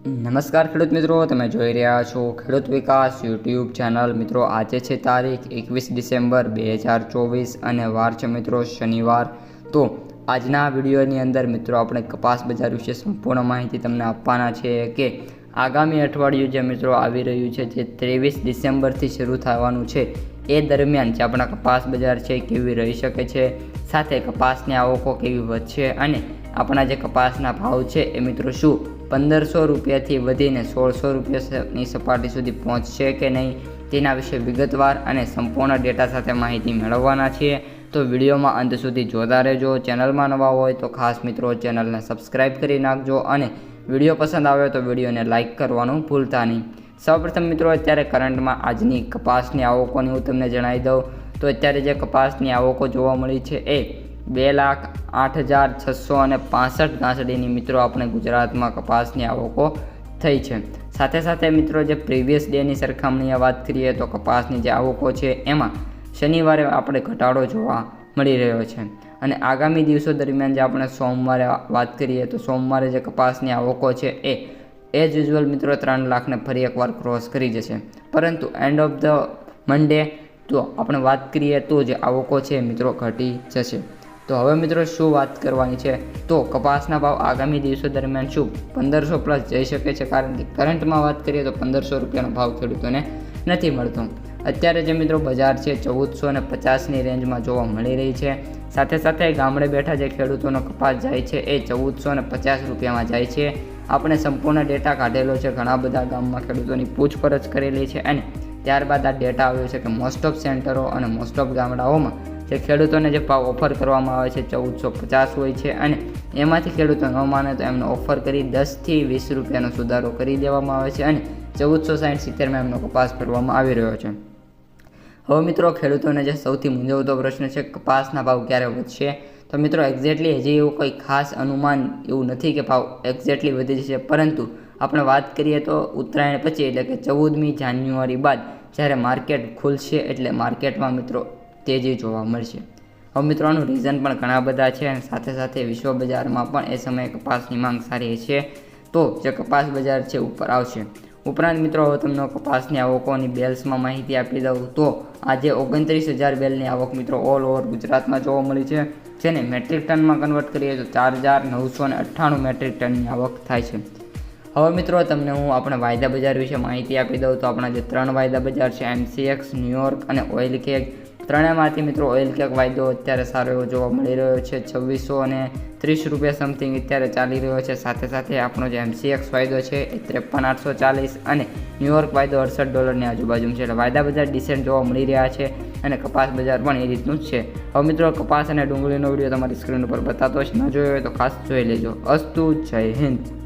નમસ્કાર ખેડૂત મિત્રો, તમે જોઈ રહ્યા છો ખેડૂત વિકાસ યુટ્યુબ ચેનલ. મિત્રો, આજે છે તારીખ એકવીસ ડિસેમ્બર બે હજાર ચોવીસ અને વાર છે મિત્રો શનિવાર. તો આજના વિડીયોની અંદર મિત્રો, આપણે કપાસ બજાર વિશે સંપૂર્ણ માહિતી તમને આપવાના છે કે આગામી અઠવાડિયું જે મિત્રો આવી રહ્યું છે, જે ત્રેવીસ ડિસેમ્બરથી શરૂ થવાનું છે, એ દરમિયાન જે આપણા કપાસ બજાર છે કેવી રહી શકે છે, સાથે કપાસની આવકો કેવી વધશે અને આપણા જે કપાસના ભાવ છે એ મિત્રો શું પંદરસો રૂપિયાથી વધીને સોળસો રૂપિયાની સપાટી સુધી પહોંચશે કે નહીં, તેના વિશે વિગતવાર અને સંપૂર્ણ ડેટા સાથે માહિતી મેળવવાના છીએ. તો વિડીયોમાં અંત સુધી જોતા રહેજો. ચેનલમાં નવા હોય તો ખાસ મિત્રો ચેનલને સબસ્ક્રાઈબ કરી નાખજો અને વીડિયો પસંદ આવે તો વિડીયોને લાઇક કરવાનું ભૂલતા નહીં. સૌપ્રથમ મિત્રો, અત્યારે કરંટમાં આજની કપાસની આવકોની હું તમને જણાવી દઉં. તો અત્યારે જે કપાસની આવકો જોવા મળી છે એ બે લાખ આઠ હજાર છસો અને પાસઠ ગાંસડીની મિત્રો આપણે ગુજરાતમાં કપાસની આવકો થઈ છે. સાથે સાથે મિત્રો જે પ્રીવિયસ ડેની સરખામણીએ વાત કરીએ તો કપાસની જે આવકો છે એમાં શનિવારે આપણે ઘટાડો જોવા મળી રહ્યો છે. અને આગામી દિવસો દરમિયાન જે આપણે સોમવારે વાત કરીએ તો સોમવારે જે કપાસની આવકો છે એ એઝ યુઝ્યુઅલ મિત્રો ત્રણ લાખને ફરી એકવાર ક્રોસ કરી જશે. પરંતુ એન્ડ ઓફ ધ મંડે તો આપણે વાત કરીએ તો જે આવકો છે મિત્રો ઘટી જશે. તો હવે મિત્રો શું વાત કરવાની છે? તો કપાસના ભાવ આગામી દિવસો દરમિયાન શું? પંદરસો પ્લસ જઈ શકે છે કારણ કે કરંટમાં વાત કરીએ તો પંદરસો રૂપિયાનો ભાવ ખેડૂતોને નથી મળતો. અત્યારે જે મિત્રો બજાર છે ચૌદસો અને પચાસની રેન્જમાં જોવા મળી રહી છે. સાથે સાથે ગામડે બેઠા જે ખેડૂતોનો કપાસ જાય છે એ ચૌદસો અને પચાસ રૂપિયામાં જાય છે. આપણે સંપૂર્ણ ડેટા કાઢેલો છે. ઘણા બધા ગામમાં ખેડૂતોની પૂછપરછ કરેલી છે અને ત્યારબાદ આ ડેટા આવ્યો છે કે મોસ્ટ ઓફ સેન્ટરો અને મોસ્ટ ઓફ ગામડાઓમાં જે ખેડૂતોને જે ભાવ ઓફર કરવામાં આવે છે, ચૌદસો પચાસ હોય છે અને એમાંથી ખેડૂતો ન માને તો એમનો ઓફર કરી દસથી વીસ રૂપિયાનો સુધારો કરી દેવામાં આવે છે અને ચૌદસો સાઠ સિત્તેરમાં એમનો કપાસ કરવામાં આવી રહ્યો છે. હવે મિત્રો, ખેડૂતોને જે સૌથી મૂંઝવતો પ્રશ્ન છે, કપાસના ભાવ ક્યારે વધશે? તો મિત્રો એક્ઝેક્ટલી હજી એવું કોઈ ખાસ અનુમાન એવું નથી કે ભાવ એક્ઝેક્ટલી વધી જશે, પરંતુ આપણે વાત કરીએ તો ઉત્તરાયણ પછી એટલે કે ચૌદમી જાન્યુઆરી બાદ જ્યારે માર્કેટ ખુલશે એટલે માર્કેટમાં મિત્રો તેજી જોવા મળશે. હવે મિત્રો આનું રીઝન પણ ઘણા બધા છે અને સાથે સાથે વિશ્વ બજારમાં પણ એ સમયે કપાસની માંગ સારી છે. તો જે કપાસ બજાર છે ઉપર આવશે. ઉપરાંત મિત્રો, હવે તમને કપાસની આવકોની બેલ્સમાં માહિતી આપી દઉં તો આજે ઓગણત્રીસ હજાર બેલની આવક મિત્રો ઓલ ઓવર ગુજરાતમાં જોવા મળી છે. જેને મેટ્રિક ટનમાં કન્વર્ટ કરીએ તો ચાર હજાર નવસો ને અઠ્ઠાણું મેટ્રિક ટનની આવક થાય છે. હવે મિત્રો, તમને હું આપણે વાયદા બજાર વિશે માહિતી આપી દઉં તો આપણા જે ત્રણ વાયદા બજાર છે એમસીએક્સ ન્યુયોર્ક અને ઓઇલ કેક ત્રણેયમાંથી મિત્રો ઓઇલ કેક વાયદો અત્યારે સારો એવો જોવા મળી રહ્યો છે. છવ્વીસો અને ત્રીસ રૂપિયા સમથિંગ અત્યારે ચાલી રહ્યો છે. સાથે સાથે આપણો જે એમસીએક્સ વાયદો છે એ ત્રેપન આઠસો ચાલીસ અને ન્યુયોર્ક વાયદો અડસઠ ડોલરની આજુબાજુ છે. એટલે વાયદા બજાર ડિસેન્ટ જોવા મળી રહ્યા છે અને કપાસ બજાર પણ એ રીતનું જ છે. હવે મિત્રો કપાસ અને ડુંગળીનો વીડિયો તમારી સ્ક્રીન ઉપર બતાતો જ ન જોયો હોય તો ખાસ જોઈ લેજો. અસ્તુ જય હિન્દ.